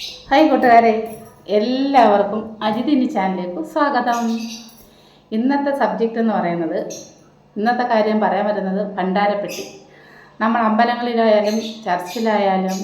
Hi കൂട്ടുകാരെ എല്ലാവർക്കും അജിതിനി ചാനലിലേക്ക് സ്വാഗതം. ഇന്നത്തെ സബ്ജക്റ്റ് എന്ന് പറയുന്നത് ഇന്നത്തെ കാര്യം പറയാൻ വരുന്നത് ഭണ്ഡാരപ്പെട്ടി. നമ്മൾ അമ്പലങ്ങളിലായാലും ചർച്ചിലായാലും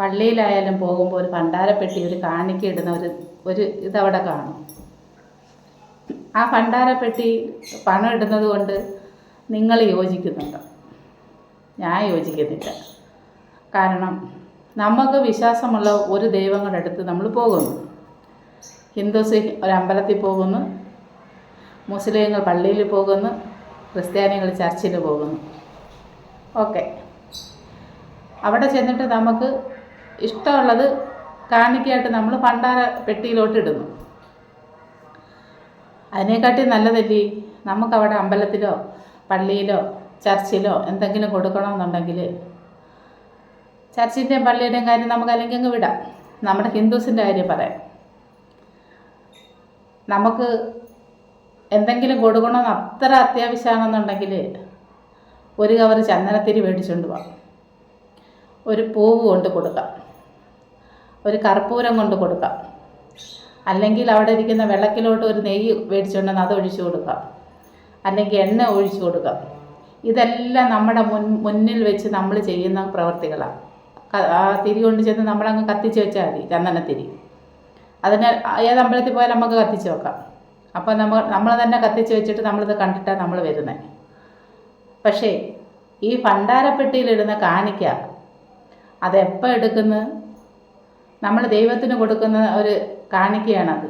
പള്ളിയിലായാലും പോകുമ്പോൾ ഒരു ഭണ്ഡാരപ്പെട്ടി ഒരു കാണിക്ക ഇടുന്ന ഒരു ഒരു ഇതവിടെ കാണും. ആ ഭണ്ഡാരപ്പെട്ടി പണം ഇടുന്നത് കൊണ്ട് നിങ്ങൾ യോജിക്കുന്നുണ്ടോ? ഞാൻ യോജിക്കുന്നില്ല. കാരണം നമുക്ക് വിശ്വാസമുള്ള ഒരു ദൈവങ്ങളുടെ അടുത്ത് നമ്മൾ പോകുന്നു. ഹിന്ദുസ് ഒരു അമ്പലത്തിൽ പോകുന്നു. മുസ്ലിങ്ങൾ പള്ളിയിൽ പോകുന്നു. ക്രിസ്ത്യാനികൾ ചർച്ചിൽ പോകുന്നു. ഓക്കെ. അവിടെ ചെന്നിട്ട് നമുക്ക് ഇഷ്ടമുള്ളത് കാണിക്കായിട്ട് നമ്മൾ പണ്ടാര പെട്ടിയിലോട്ട് ഇടുന്നു. അതിനെക്കാട്ടി നല്ലതല്ലേ? നമുക്കവിടെ അമ്പലത്തിലോ പള്ളിയിലോ ചർച്ചിലോ എന്തെങ്കിലും കൊടുക്കണമെന്നുണ്ടെങ്കിൽ ചർച്ചിന്റെയും പള്ളിയുടെയും കാര്യം നമുക്ക് അല്ലെങ്കിൽ അങ്ങ് വിടാം. നമ്മുടെ ഹിന്ദുസിന്റെ കാര്യം പറയാം. നമുക്ക് എന്തെങ്കിലും കൊടുക്കണമെന്ന് അത്ര അത്യാവശ്യമാണെന്നുണ്ടെങ്കിൽ ഒരു കവർ ചന്ദനത്തിരി മേടിച്ചുകൊണ്ട് പോകാം ഒരു പൂവ് കൊണ്ട് കൊടുക്കാം. ഒരു കർപ്പൂരം കൊണ്ട് കൊടുക്കാം. അല്ലെങ്കിൽ അവിടെ ഇരിക്കുന്ന വെള്ളക്കിലോട്ട് ഒരു നെയ്യ് മേടിച്ചുകൊണ്ടെന്ന് അത് ഒഴിച്ചു കൊടുക്കാം. അല്ലെങ്കിൽ എണ്ണ ഒഴിച്ചു കൊടുക്കാം. ഇതെല്ലാം നമ്മുടെ മുൻ മുന്നിൽ വെച്ച് നമ്മൾ ചെയ്യുന്ന പ്രവർത്തികളാണ്. ആ തിരി കൊണ്ട് ചെന്ന് നമ്മളങ്ങ് കത്തിച്ച് വെച്ചാൽ മതി ചന്ദനത്തിരി അതിന് ഏത് അമ്പലത്തിൽ പോയാലും നമുക്ക് കത്തിച്ച് വെക്കാം. അപ്പോൾ നമ്മൾ നമ്മൾ തന്നെ കത്തിച്ച് വെച്ചിട്ട് നമ്മളിത് കണ്ടിട്ടാണ് നമ്മൾ വരുന്നത് പക്ഷേ ഈ ഭണ്ഡാരപ്പെട്ടിയിലിടുന്ന കാണിക്ക അതെപ്പോൾ എടുക്കുന്ന? നമ്മൾ ദൈവത്തിന് കൊടുക്കുന്ന ഒരു കാണിക്കയാണത്.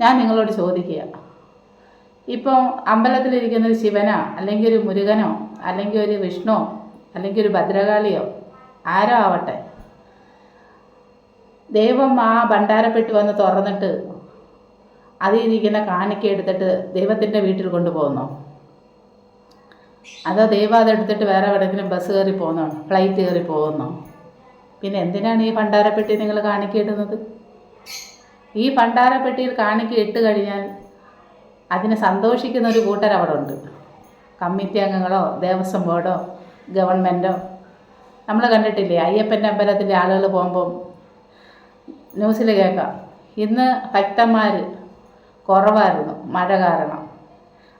ഞാൻ നിങ്ങളോട് ചോദിക്കുക. ഇപ്പോൾ അമ്പലത്തിലിരിക്കുന്ന ഒരു ശിവനോ അല്ലെങ്കിൽ ഒരു മുരുകനോ അല്ലെങ്കിൽ ഒരു വിഷ്ണുവോ അല്ലെങ്കിൽ ഒരു ഭദ്രകാളിയോ ആരോ ആവട്ടെ ദൈവം ആ ഭണ്ഡാരപ്പെട്ടി വന്ന് തുറന്നിട്ട് അതിൽ ഇരിക്കുന്ന കാണിക്ക എടുത്തിട്ട് ദൈവത്തിന്റെ വീട്ടിൽ കൊണ്ടുപോകുന്നു. അതോ ദൈവം അതെടുത്തിട്ട് വേറെ എവിടെയെങ്കിലും ബസ് കയറി പോകുന്നോ ഫ്ലൈറ്റ് കയറി പോകുന്നോ. പിന്നെ എന്തിനാണ് ഈ ഭണ്ഡാരപ്പെട്ടി നിങ്ങൾ കാണിക്ക ഇടുന്നത്? ഈ ഭണ്ഡാരപ്പെട്ടിയിൽ കാണിക്ക ഇട്ട് കഴിഞ്ഞാൽ അതിനെ സന്തോഷിക്കുന്ന ഒരു കൂട്ടർ അവിടെ ഉണ്ട്. കമ്മിറ്റി അംഗങ്ങളോ ദേവസ്വം ബോർഡോ ഗവൺമെന്റോ നമ്മൾ കണ്ടിട്ടില്ലേ അയ്യപ്പന്റെ അമ്പലത്തിലെ ആളുകൾ പോകുമ്പം ന്യൂസിൽ കേൾക്കാം. ഇന്ന് ഭക്തന്മാർ കുറവായിരുന്നു മഴ കാരണം.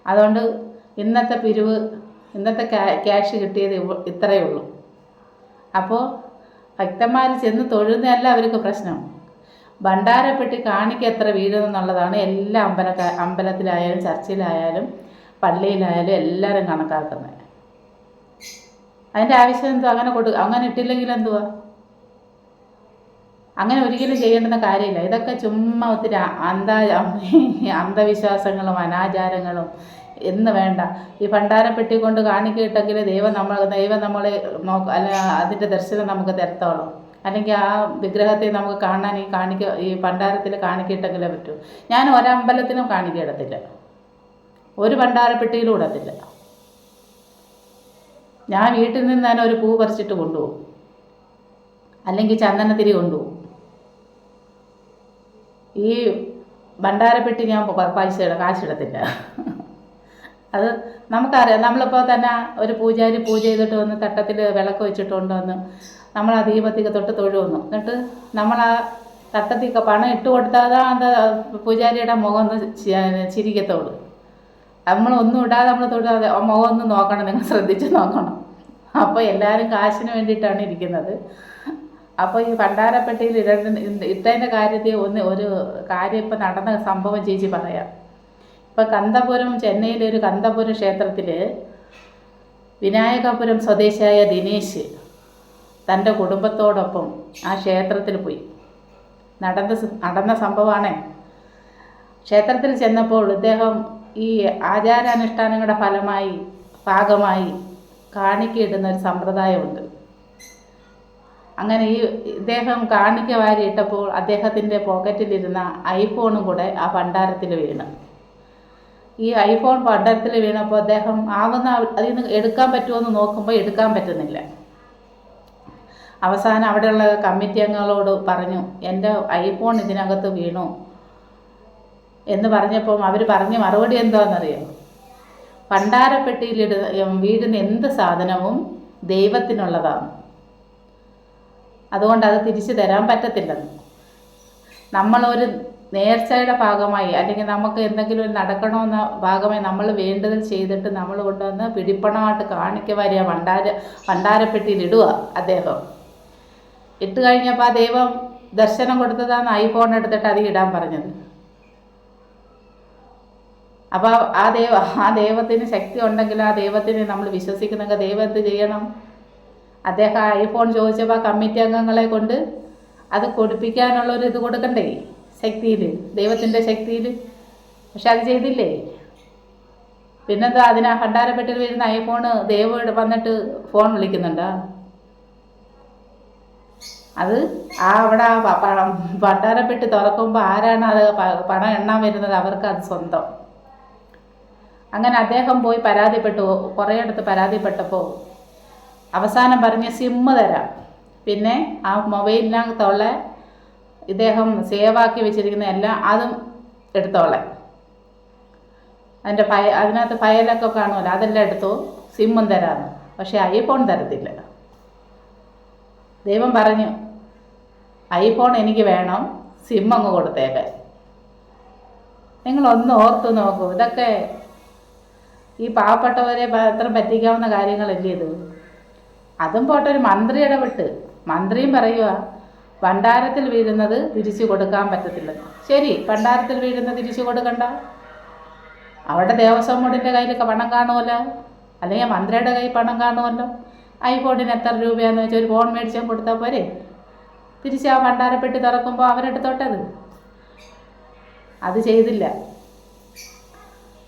അതുകൊണ്ട് ഇന്നത്തെ പിരിവ് ഇന്നത്തെ ക്യാ- ക്യാഷ് കിട്ടിയത് ഇത്രയേ ഉള്ളൂ. അപ്പോൾ ഭക്തന്മാർ ചെന്ന് തൊഴുന്നതല്ല അവർക്ക് പ്രശ്നം. ഭണ്ഡാരപ്പെട്ടി കാണിക്ക എത്ര വീഴുമെന്നുള്ളതാണ് എല്ലാ അമ്പല അമ്പലത്തിലായാലും ചർച്ചിലായാലും പള്ളിയിലായാലും എല്ലാവരും കണക്കാക്കുന്നത്. അതിന്റെ ആവശ്യം എന്തോ അങ്ങനെ കൊടു അങ്ങനെ ഇട്ടില്ലെങ്കിൽ എന്തുവാ? അങ്ങനെ ഒരിക്കലും ചെയ്യേണ്ടുന്ന കാര്യമില്ല. ഇതൊക്കെ ചുമ്മാ ഒത്തിരി അന്ധ അന്ധവിശ്വാസങ്ങളും അനാചാരങ്ങളും എന്ന് വേണ്ട. ഈ ഭണ്ഡാരപ്പെട്ടി കൊണ്ട് കാണിക്കിട്ടെങ്കിൽ ദൈവം നമ്മൾ ദൈവം നമ്മളെ നോക്ക അല്ല അതിന്റെ ദർശനം നമുക്ക് തരത്തോളൂ. അല്ലെങ്കിൽ ആ വിഗ്രഹത്തെ നമുക്ക് കാണാൻ ഈ കാണിക്ക ഈ ഭണ്ഡാരത്തിൽ കാണിക്കിട്ടെങ്കിലേ പറ്റൂ. ഞാൻ ഒരമ്പലത്തിനും കാണിക്കയിടത്തില്ല. ഒരു ഭണ്ഡാരപ്പെട്ടിയിലും ഇടത്തില്ല. ഞാൻ വീട്ടിൽ നിന്ന് തന്നെ ഒരു പൂ പറിച്ചിട്ട് കൊണ്ടുപോകും. അല്ലെങ്കിൽ ചന്ദനത്തിരി കൊണ്ടുപോകും. ഈ ഭണ്ഡാരപ്പെട്ടി ഞാൻ പൈസ ഇട- കാശിടത്തില്ല. അത് നമുക്കറിയാം. നമ്മളിപ്പോൾ തന്നെ ഒരു പൂജാരി പൂജ ചെയ്തിട്ട് വന്ന് തട്ടത്തിൽ വിളക്ക് വെച്ചിട്ട് കൊണ്ടുവന്ന് നമ്മൾ ആ ദീപത്തിക്ക് തൊട്ട് തൊഴുവന്നു. എന്നിട്ട് നമ്മൾ ആ തട്ടത്തിക്ക് പണം ഇട്ട് കൊടുത്താൽ അത് പൂജാരിയുടെ മുഖം ഒന്ന് ചിരിക്കത്തോളൂ നമ്മൾ ഒന്നും ഇടാതെ നമ്മൾ തൊടാതെ മുഖം ഒന്ന് നോക്കണം നിങ്ങൾ ശ്രദ്ധിച്ച് നോക്കണം. അപ്പോൾ എല്ലാവരും കാശിന് വേണ്ടിയിട്ടാണ് ഇരിക്കുന്നത്. അപ്പോൾ ഈ ഭണ്ഡാരപ്പെട്ടിയിൽ ഇടേണ്ട ഇട്ടതിന്റെ കാര്യത്തിൽ ഒന്ന് ഒരു കാര്യം ഇപ്പം നടന്ന സംഭവം ചേച്ചി പറയാം. ഇപ്പം കന്തപുരം ചെന്നൈയിലെ ഒരു കന്തപുരം ക്ഷേത്രത്തിൽ വിനായകപുരം സ്വദേശിയായ ദിനേശ് തന്റെ കുടുംബത്തോടൊപ്പം ആ ക്ഷേത്രത്തിൽ പോയി. നടന്ന നടന്ന സംഭവമാണേ ക്ഷേത്രത്തിൽ ചെന്നപ്പോൾ ഇദ്ദേഹം ഈ ആചാരാനുഷ്ഠാനങ്ങളുടെ ഫലമായി ഭാഗമായി കാണിക്കയിടുന്ന ഒരു സമ്പ്രദായമുണ്ട്. അങ്ങനെ ഈ ഇദ്ദേഹം കാണിക്ക വാരിയിട്ടപ്പോൾ അദ്ദേഹത്തിന്റെ പോക്കറ്റിലിരുന്ന ഐഫോണും കൂടെ ആ ഭണ്ഡാരത്തിൽ വീണ്. ഈ ഐഫോൺ ഭണ്ഡാരത്തിൽ വീണപ്പോൾ അദ്ദേഹം ആവുന്ന അതിൽ നിന്ന് എടുക്കാൻ പറ്റുമോ എന്ന് നോക്കുമ്പോൾ എടുക്കാൻ പറ്റുന്നില്ല. അവസാനം അവിടെയുള്ള കമ്മിറ്റി അംഗങ്ങളോട് പറഞ്ഞു എന്റെ ഐഫോൺ ഇതിനകത്ത് വീണു. എന്ന് പറഞ്ഞപ്പം അവർ പറഞ്ഞ മറുപടി എന്താണെന്നറിയോ? പണ്ടാരപ്പെട്ടിയിലിട വീടിന് എന്ത് സാധനവും ദൈവത്തിനുള്ളതാണ്. അതുകൊണ്ട് അത് തിരിച്ചു തരാൻ പറ്റത്തില്ലെന്ന്. നമ്മളൊരു നേർച്ചയുടെ ഭാഗമായി അല്ലെങ്കിൽ നമുക്ക് എന്തെങ്കിലും ഒരു നടക്കണമെന്ന ഭാഗമായി നമ്മൾ വേണ്ടത് ചെയ്തിട്ട് നമ്മൾ കൊണ്ടുവന്ന് പിടിപ്പണമായിട്ട് കാണിക്ക വരിക വണ്ടാര വണ്ടാരപ്പെട്ടിയിൽ ഇടുക അദ്ദേഹം. ഇട്ട് കഴിഞ്ഞപ്പോൾ ആ ദൈവം ദർശനം കൊടുത്തതാണ് ഐഫോൺ എടുത്തിട്ട് അത് ഇടാൻ പറഞ്ഞത്. അപ്പോൾ ആ ദൈവ ആ ദൈവത്തിന് ശക്തി ഉണ്ടെങ്കിൽ ആ ദൈവത്തിനെ നമ്മൾ വിശ്വസിക്കുന്നെങ്കിൽ ദൈവം എന്ത് ചെയ്യണം? അദ്ദേഹം ഐഫോൺ ചോദിച്ചപ്പോൾ ആ കമ്മിറ്റി അംഗങ്ങളെ കൊണ്ട് അത് കൊടുപ്പിക്കാനുള്ളൊരു ഇത് കൊടുക്കണ്ടേ? ശക്തിയിൽ ദൈവത്തിന്റെ ശക്തിയിൽ. പക്ഷെ അത് ചെയ്തില്ലേ? പിന്നെന്താ അതിന് ഭണ്ഡാരപ്പെട്ടിൽ വരുന്ന ഐഫോണ് ദൈവം വന്നിട്ട് ഫോൺ വിളിക്കുന്നുണ്ടോ? അത് ആ അവിടെ ഭണ്ഡാരപ്പെട്ടി തുറക്കുമ്പോൾ ആരാണ് അത് പണം എണ്ണാൻ വരുന്നത്? അവർക്ക് അത് സ്വന്തം. അങ്ങനെ അദ്ദേഹം പോയി പരാതിപ്പെട്ടു. കുറേയിടത്ത് പരാതിപ്പെട്ടപ്പോൾ അവസാനം പറഞ്ഞ് സിമ്മ് തരാം. പിന്നെ ആ മൊബൈലിനകത്തുള്ള ഇദ്ദേഹം സേവാക്കി വെച്ചിരിക്കുന്ന എല്ലാം അതും എടുത്തോളെ. അതിന്റെ ഫയ അതിനകത്ത് ഫയലൊക്കെ കാണുമല്ലോ അതെല്ലാം എടുത്തു. സിമ്മും തരാമെന്ന് പക്ഷേ ഐഫോൺ തരത്തില്ല. ദൈവം പറഞ്ഞു ഐഫോൺ എനിക്ക് വേണം സിമ്മങ്ങ് കൊടുത്തേക്കാൻ നിങ്ങളൊന്ന് ഓർത്ത് നോക്കൂ. ഇതൊക്കെ ഈ പാവപ്പെട്ടവരെ മാത്രം പറ്റിക്കാവുന്ന കാര്യങ്ങളല്ലേ ഇത്? അതും പോട്ടെ ഒരു മന്ത്രി ഇടപെട്ട്. മന്ത്രിയും പറയുക ഭണ്ഡാരത്തിൽ വീഴുന്നത് തിരിച്ചു കൊടുക്കാൻ പറ്റത്തില്ല. ശരി ഭണ്ഡാരത്തിൽ വീഴുന്നത് തിരിച്ചു കൊടുക്കണ്ട. അവിടെ ദേവസ്വം ബോർഡിന്റെ കയ്യിലൊക്കെ പണം കാണുമല്ലോ? അല്ലെങ്കിൽ മന്ത്രിയുടെ കയ്യിൽ പണം കാണുമല്ലോ? ഐ ബോർഡിന് എത്ര രൂപയാണെന്ന് വെച്ചാൽ ഒരു ഫോൺ മേടിച്ചാൽ കൊടുത്താൽ പോരെ? തിരിച്ച് ആ ഭണ്ഡാരപ്പെട്ടി തുറക്കുമ്പോൾ അവരെടുത്തോട്ടത്? അത് ചെയ്തില്ല.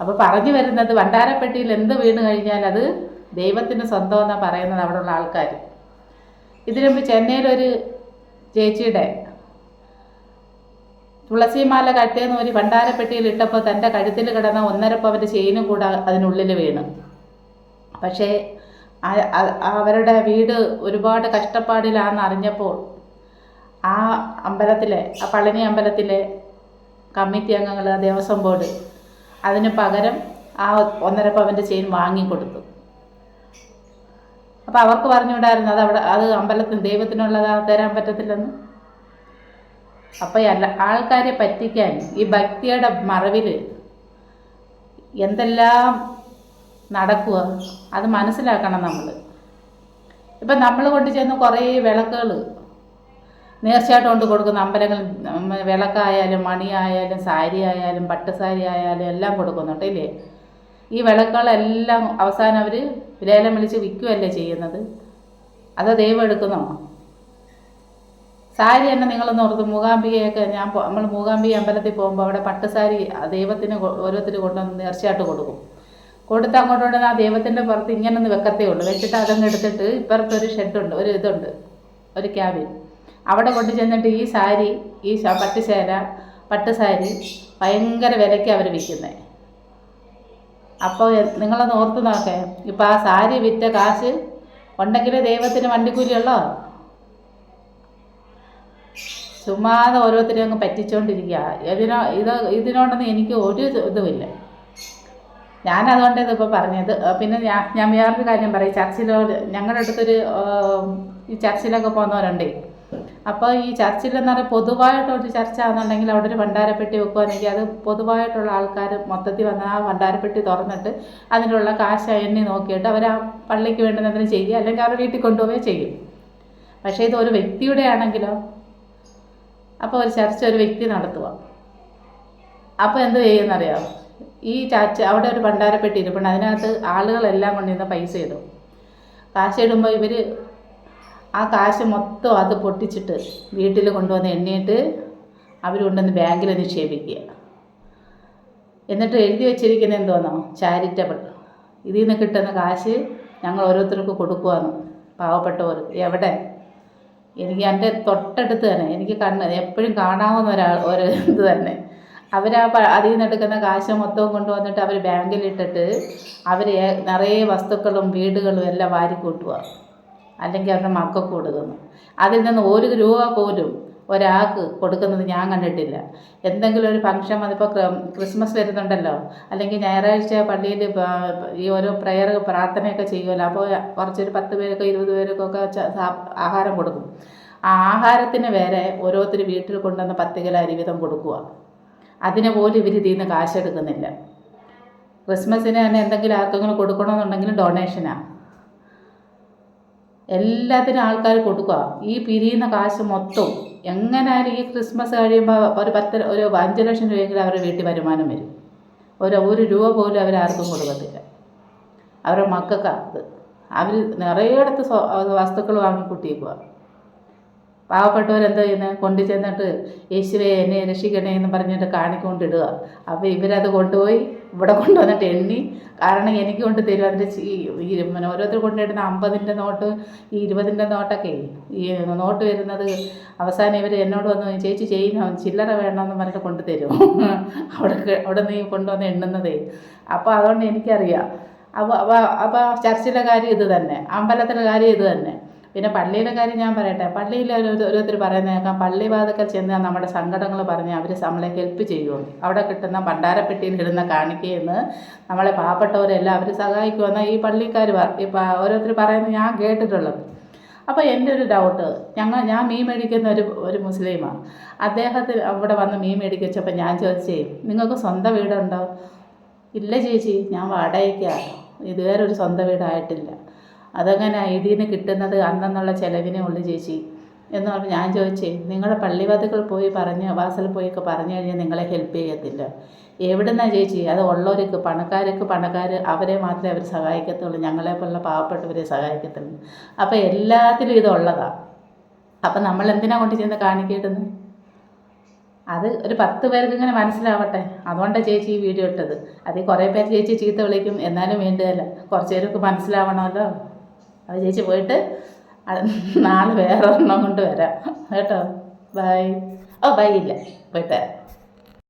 അപ്പോൾ പറഞ്ഞു വരുന്നത് ഭണ്ഡാരപ്പെട്ടിയിൽ എന്ത് വീണ് കഴിഞ്ഞാൽ അത് ദൈവത്തിന് സ്വന്തമെന്നാണ് പറയുന്നത് അവിടെയുള്ള ആൾക്കാർ. ഇതിനുമ്പ് ചെന്നൈയിലൊരു ചേച്ചിയുടെ തുളസിമാല കഴുത്തേന്ന് ഒരു ഭണ്ഡാരപ്പെട്ടിയിൽ ഇട്ടപ്പോൾ തന്റെ കഴുത്തിൽ കിടന്ന ഒന്നര പവന്റെ ചെയിനും കൂടെ അതിനുള്ളിൽ വീണ്. പക്ഷേ അവരുടെ വീട് ഒരുപാട് കഷ്ടപ്പാടിലാണെന്ന് അറിഞ്ഞപ്പോൾ ആ അമ്പലത്തിലെ ആ പളനി അമ്പലത്തിലെ കമ്മിറ്റി അംഗങ്ങൾ ദേവസ്വം ബോർഡ് അതിന് പകരം ആ ഒന്നര പവന്റെ ചെയിൻ വാങ്ങിക്കൊടുത്തു അപ്പോൾ അവർക്ക് പറഞ്ഞുവിടായിരുന്നു അത് അവിടെ അത് അമ്പലത്തിന് തരാൻ പറ്റത്തില്ലെന്ന്. അപ്പോൾ അല്ല ആൾക്കാരെ പറ്റിക്കാൻ ഈ ഭക്തിയുടെ മറവിൽ എന്തെല്ലാം നടക്കുക അത് മനസ്സിലാക്കണം നമ്മൾ ഇപ്പം നമ്മൾ കൊണ്ടു ചെന്ന് കുറേ വിളക്കുകൾ നേർച്ചയായിട്ട് കൊണ്ട് കൊടുക്കുന്ന അമ്പലങ്ങൾ വിളക്കായാലും മണിയായാലും സാരി ആയാലും പട്ട് സാരി ആയാലും എല്ലാം കൊടുക്കുന്നുണ്ട് ഇല്ലേ? ഈ വിളക്കുകളെല്ലാം അവസാനം അവർ ലേലം വിളിച്ച് വിൽക്കുകയല്ലേ ചെയ്യുന്നത്? അതോ ദൈവം എടുക്കുന്നോ? സാരി തന്നെ നിങ്ങളൊന്ന് ഓർത്ത് മൂകാംബികയൊക്കെ ഞാൻ നമ്മൾ മൂകാംബിക അമ്പലത്തിൽ പോകുമ്പോൾ അവിടെ പട്ട് സാരി ദൈവത്തിന് ഓരോരുത്തർ കൊണ്ടുവന്ന് നേർച്ചയായിട്ട് കൊടുക്കും. കൊടുത്ത് അങ്ങോട്ട് കൊണ്ടുവന്ന് ആ ദൈവത്തിന്റെ പുറത്ത് ഇങ്ങനെ ഒന്ന് വെക്കത്തേ ഉള്ളൂ. വെച്ചിട്ട് അതങ്ങ് എടുത്തിട്ട് ഇപ്പുറത്തൊരു ഷെഡുണ്ട് ഒരു ഇതുണ്ട് ഒരു ക്യാബിൻ. അവിടെ കൊണ്ടു ചെന്നിട്ട് ഈ സാരി ഈ പട്ടുശേല പട്ട് സാരി ഭയങ്കര വിലയ്ക്ക് അവർ വിൽക്കുന്നത് അപ്പോൾ നിങ്ങളൊന്ന് ഓർത്ത് നോക്കേ ഇപ്പം ആ സാരി വിറ്റ കാശ് ഉണ്ടെങ്കിൽ ദൈവത്തിന് വണ്ടിക്കൂലിയുള്ളോ? ചുമ്മാതെ ഓരോരുത്തരും അങ്ങ് പറ്റിച്ചുകൊണ്ടിരിക്കുക ഇതിനോ ഇത് ഇതിനോടൊന്നും എനിക്ക് ഒരു ഇതുമില്ല. ഞാനതുകൊണ്ട് ഇതിപ്പോൾ പറഞ്ഞത്. പിന്നെ ഞാൻ ഞാൻ വേറൊരു കാര്യം പറയും. ചർച്ചിലോ ഞങ്ങളുടെ അടുത്തൊരു ഈ ചർച്ചിലൊക്കെ പോകുന്നവരുണ്ടേ. അപ്പോൾ ഈ ചർച്ചിലെന്ന് പറഞ്ഞാൽ പൊതുവായിട്ടൊരു ചർച്ച ആണെന്നുണ്ടെങ്കിൽ അവിടെ ഒരു ഭണ്ഡാരപ്പെട്ടി വെക്കുകയാണെങ്കിൽ അത് പൊതുവായിട്ടുള്ള ആൾക്കാർ മൊത്തത്തിൽ വന്ന് ആ ഭണ്ഡാരപ്പെട്ടി തുറന്നിട്ട് അതിനുള്ള കാശ് എണ്ണി നോക്കിയിട്ട് അവർ ആ പള്ളിക്ക് വേണ്ടുന്നതിന് ചെയ്യുക അല്ലെങ്കിൽ അവരുടെ വീട്ടിൽ കൊണ്ടുപോവുകയോ ചെയ്യും. പക്ഷേ ഇത് ഒരു വ്യക്തിയുടെ ആണെങ്കിലോ അപ്പോൾ ഒരു ചർച്ച ഒരു വ്യക്തി നടത്തുക. അപ്പോൾ എന്ത് ചെയ്യുമെന്നറിയാമോ ഈ ചാച്ച അവിടെ ഒരു ഭണ്ഡാരപ്പെട്ടി ഇരിപ്പുണ്ട് അതിനകത്ത് ആളുകളെല്ലാം കൊണ്ടിരുന്ന പൈസ ഇടും. കാശ് ഇടുമ്പോൾ ഇവർ ആ കാശ് മൊത്തം അത് പൊട്ടിച്ചിട്ട് വീട്ടിൽ കൊണ്ടുവന്ന് എണ്ണിയിട്ട് അവർ കൊണ്ടുവന്ന് ബാങ്കിൽ നിക്ഷേപിക്കുക. എന്നിട്ട് എഴുതി വെച്ചിരിക്കുന്ന എന്തോന്നോ? ചാരിറ്റബിൾ ഇതിൽ നിന്ന് കിട്ടുന്ന കാശ് ഞങ്ങൾ ഓരോരുത്തർക്ക് കൊടുക്കുവാന്ന്. പാവപ്പെട്ടവർ എവിടെ? എനിക്ക് എന്റെ തൊട്ടടുത്ത് തന്നെ. എനിക്ക് കണ്ണ് എപ്പോഴും കാണാവുന്ന ഒരാൾ ഒരു ഇത് തന്നെ. പ- അതിൽ നിന്ന് എടുക്കുന്ന കാശ് മൊത്തവും കൊണ്ടുവന്നിട്ട് അവർ ബാങ്കിലിട്ടിട്ട് അവർ നിറയെ വസ്തുക്കളും വീടുകളും എല്ലാം വാരിക്കൂട്ടുക. അല്ലെങ്കിൽ അവരുടെ മക്കൾക്ക് കൊടുക്കുന്നു. അതിൽ നിന്ന് ഒരു രൂപ പോലും ഒരാൾക്ക് കൊടുക്കുന്നത് ഞാൻ കണ്ടിട്ടില്ല. എന്തെങ്കിലും ഒരു ഫംഗ്ഷൻ വന്നിപ്പോൾ ക്രിസ്മസ് വരുന്നുണ്ടല്ലോ. അല്ലെങ്കിൽ ഞായറാഴ്ച പള്ളിയിൽ ഈ ഓരോ പ്രയർ പ്രാർത്ഥനയൊക്കെ ചെയ്യുമല്ലോ. അപ്പോൾ കുറച്ചൊരു പത്ത് പേരൊക്കെ ഇരുപത് പേരൊക്കെ ഒക്കെ ആഹാരം കൊടുക്കും. ആ ആഹാരത്തിന് വേറെ ഓരോരുത്തർ വീട്ടിൽ കൊണ്ടുവന്ന് പത്ത് കിലോ അരി വീതം കൊടുക്കുക അതിന് പോലും ഇവർ ഇതിൽ നിന്ന് കാശെടുക്കുന്നില്ല ക്രിസ്മസിന് തന്നെ എന്തെങ്കിലും ആർക്കെങ്കിലും കൊടുക്കണമെന്നുണ്ടെങ്കിൽ ഡൊണേഷനാണ് എല്ലാത്തിനും ആൾക്കാർ കൊടുക്കുക ഈ പിരിയുന്ന കാശ് മൊത്തം എങ്ങനെയായാലും ഈ ക്രിസ്മസ് കഴിയുമ്പോൾ ഒരു പത്ത് ഒരു അഞ്ച് ലക്ഷം രൂപയെങ്കിലും അവരുടെ വീട്ടിൽ വരുമാനം വരും. ഒരു ഒരു രൂപ പോലും അവരാർക്കും കൊടുക്കത്തില്ല. അവരുടെ മക്കൾക്കാണ് അത് അവർ നിറയെടുത്ത് വസ്തുക്കൾ വാങ്ങി വാങ്ങിക്കൂട്ടിയേക്കുക പാവപ്പെട്ടവരെന്താ ചെയ്യുന്നത് കൊണ്ടു ചെന്നിട്ട് യേശുവെ എന്നെ രക്ഷിക്കണേ എന്ന് പറഞ്ഞിട്ട് കാണിക്കൊണ്ടിടുക. അപ്പോൾ ഇവരത് കൊണ്ടുപോയി ഇവിടെ കൊണ്ടുവന്നിട്ട് എണ്ണി. കാരണം എനിക്ക് കൊണ്ട് തരും. അതിന്റെ ഈ പിന്നെ ഓരോരുത്തർ കൊണ്ടുവരുന്ന അമ്പതിന്റെ നോട്ട് ഈ ഇരുപതിന്റെ നോട്ടൊക്കെ ഈ നോട്ട് വരുന്നത് അവസാനം ഇവർ എന്നോട് വന്ന് ചേച്ചി ചെയ്യുന്ന? ചില്ലറ വേണമെന്ന് പറഞ്ഞിട്ട് കൊണ്ടു തരും. അവിടെ അവിടെ നീ കൊണ്ടുവന്ന് എണ്ണുന്നതേ. അപ്പോൾ അതുകൊണ്ട് എനിക്കറിയാം. അപ്പോൾ അപ്പോൾ ചർച്ചിലെ കാര്യം ഇത് തന്നെ. അമ്പലത്തിലെ കാര്യം ഇത് തന്നെ. പിന്നെ പള്ളിയുടെ കാര്യം ഞാൻ പറയട്ടെ. പള്ളിയിൽ ഓരോരുത്തർ പറയുന്നത് കേൾക്കാം. പള്ളി വാതിക്കൽ ചെന്ന് നമ്മുടെ സങ്കടങ്ങൾ പറഞ്ഞ് അവർ നമ്മളെ ഹെൽപ്പ് ചെയ്യുമെന്ന് അവിടെ കിട്ടുന്ന ഭണ്ഡാരപ്പെട്ടിയിൽ ഇടുന്ന കാണിക്കയെന്ന് നമ്മളെ പാവപ്പെട്ടവരെല്ലാം അവർ സഹായിക്കുമെന്ന് ഈ പള്ളിക്കാർ ഓരോരുത്തർ പറയുന്നത് ഞാൻ കേട്ടിട്ടുള്ളത്. അപ്പോൾ എന്റെ ഒരു ഡൗട്ട് ഞങ്ങൾ ഞാൻ മീൻ മേടിക്കുന്ന ഒരു ഒരു മുസ്ലിമാണ് അദ്ദേഹത്തിന് അവിടെ വന്ന് മീൻ മേടിക്കച്ചപ്പോൾ ഞാൻ ചോദിച്ചേ നിങ്ങൾക്ക് സ്വന്തം വീടുണ്ടോ? ഇല്ല ചേച്ചി. ഞാൻ വാടകയ്ക്കാണ് ഇതുവരെ ഒരു സ്വന്തം വീടായിട്ടില്ല. അതെങ്ങനെ ഇതിൽ നിന്ന് കിട്ടുന്നത് അന്നെന്നുള്ള ചിലവിനേ ഉള്ളു ചേച്ചി. എന്ന് പറഞ്ഞ് ഞാൻ ചോദിച്ചേ നിങ്ങളുടെ പള്ളിവാതികൾ പോയി പറഞ്ഞ് വാസൽ പോയൊക്കെ പറഞ്ഞു കഴിഞ്ഞാൽ നിങ്ങളെ ഹെൽപ്പ് ചെയ്യത്തില്ല. എവിടുന്നാ ചേച്ചി? അത് ഉള്ളവർക്ക് പണക്കാർക്ക് പണക്കാർ അവരെ മാത്രമേ അവർ സഹായിക്കത്തുള്ളൂ. ഞങ്ങളെ പോലുള്ള പാവപ്പെട്ടവരെ സഹായിക്കത്തുള്ളൂ. അപ്പോൾ എല്ലാത്തിലും ഇതുള്ളതാണ് അപ്പം നമ്മൾ എന്തിനാ കൊണ്ട് ചെന്ന് കാണിക്കേണ്ടത് അത് ഒരു പത്ത് പേർക്ക് ഇങ്ങനെ മനസ്സിലാവട്ടെ. അതുകൊണ്ടാണ് ചേച്ചി ഈ വീഡിയോ ഇട്ടത്. അതിൽ കുറേ പേര് ചേച്ചി ചീത്ത വിളിക്കും. എന്നാലും വേണ്ടതല്ല. കുറച്ച് പേർക്ക് മനസ്സിലാവണമല്ലോ. അത് ചേച്ചി പോയിട്ട് നാളെ വേറെ ഒരെണ്ണം കൊണ്ട് വരാം. കേട്ടോ? ബൈ ഓ ബൈ ഇല്ല. പോയിട്ട്